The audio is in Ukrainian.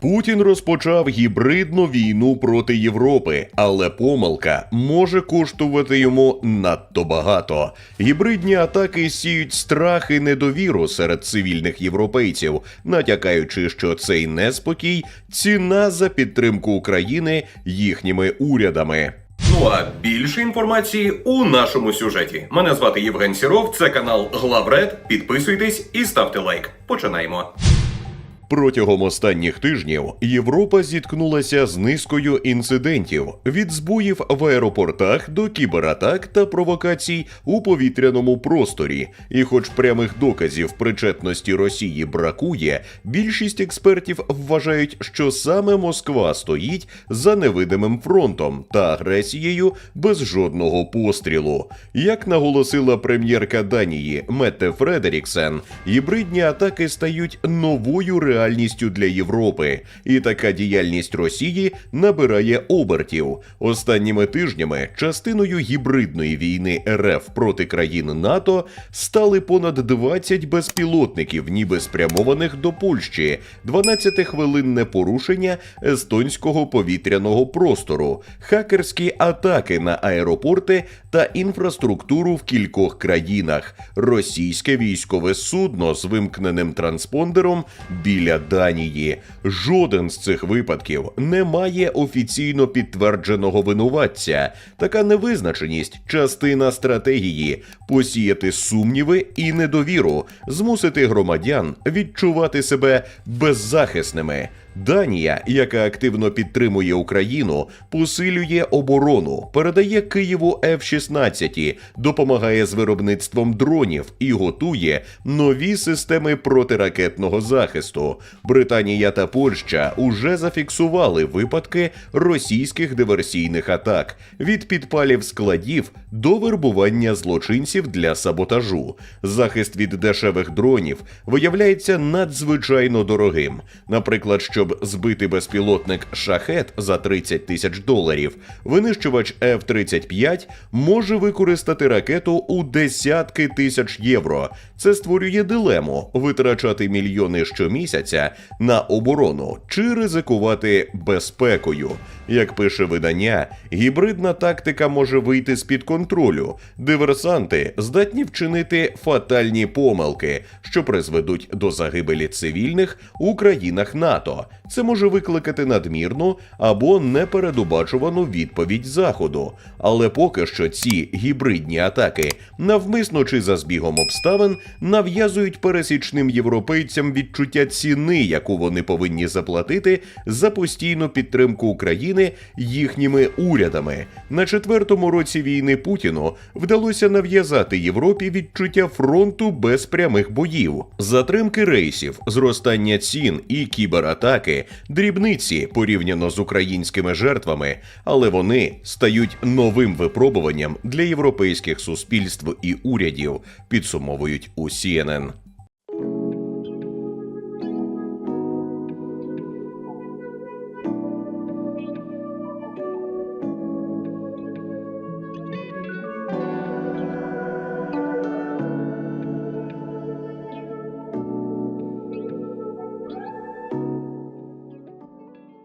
Путін розпочав гібридну війну проти Європи, але помилка може коштувати йому надто багато. Гібридні атаки сіють страх і недовіру серед цивільних європейців, натякаючи, що цей неспокій ціна за підтримку України їхніми урядами. Ну а більше інформації у нашому сюжеті. Мене звати Євген Сіров, це канал Главред. Підписуйтесь і ставте лайк. Починаємо. Протягом останніх тижнів Європа зіткнулася з низкою інцидентів від збоїв в аеропортах до кібератак та провокацій у повітряному просторі. І, хоч прямих доказів причетності Росії бракує, більшість експертів вважають, що саме Москва стоїть за невидимим фронтом та агресією без жодного пострілу. Як наголосила прем'єрка Данії Метте Фредеріксен, гібридні атаки стають новою реальністю для Європи, і така діяльність Росії набирає обертів. Останніми тижнями частиною гібридної війни РФ проти країн НАТО стали понад 20 безпілотників, ніби спрямованих до Польщі, 12-хвилинне порушення естонського повітряного простору, хакерські атаки на аеропорти та інфраструктуру в кількох країнах, російське військове судно з вимкненим транспондером біля Данії. Жоден з цих випадків не має офіційно підтвердженого винуватця. Така невизначеність частина стратегії посіяти сумніви і недовіру, змусити громадян відчувати себе беззахисними. Данія, яка активно підтримує Україну, посилює оборону, передає Києву F-16, допомагає з виробництвом дронів і готує нові системи протиракетного захисту. Британія та Польща уже зафіксували випадки російських диверсійних атак від підпалів складів до вербування злочинців для саботажу. Захист від дешевих дронів виявляється надзвичайно дорогим. Наприклад, щоб збити безпілотник шахет за 30 тисяч доларів, винищувач F-35 може використати ракету у десятки тисяч євро. Це створює дилему витрачати мільйони щомісяця на оборону чи ризикувати безпекою. Як пише видання, гібридна тактика може вийти з під контролю. Диверсанти здатні вчинити фатальні помилки, що призведуть до загибелі цивільних у країнах НАТО. Це може викликати надмірну або непередбачувану відповідь Заходу. Але поки що ці гібридні атаки навмисно чи за збігом обставин нав'язують пересічним європейцям відчуття ціни, яку вони повинні заплатити за постійну підтримку України їхніми урядами. На четвертому році війни Путіну вдалося нав'язати Європі відчуття фронту без прямих боїв, затримки рейсів, зростання цін і кібератаки, дрібниці порівняно з українськими жертвами, але вони стають новим випробуванням для європейських суспільств і урядів, підсумовують у CNN.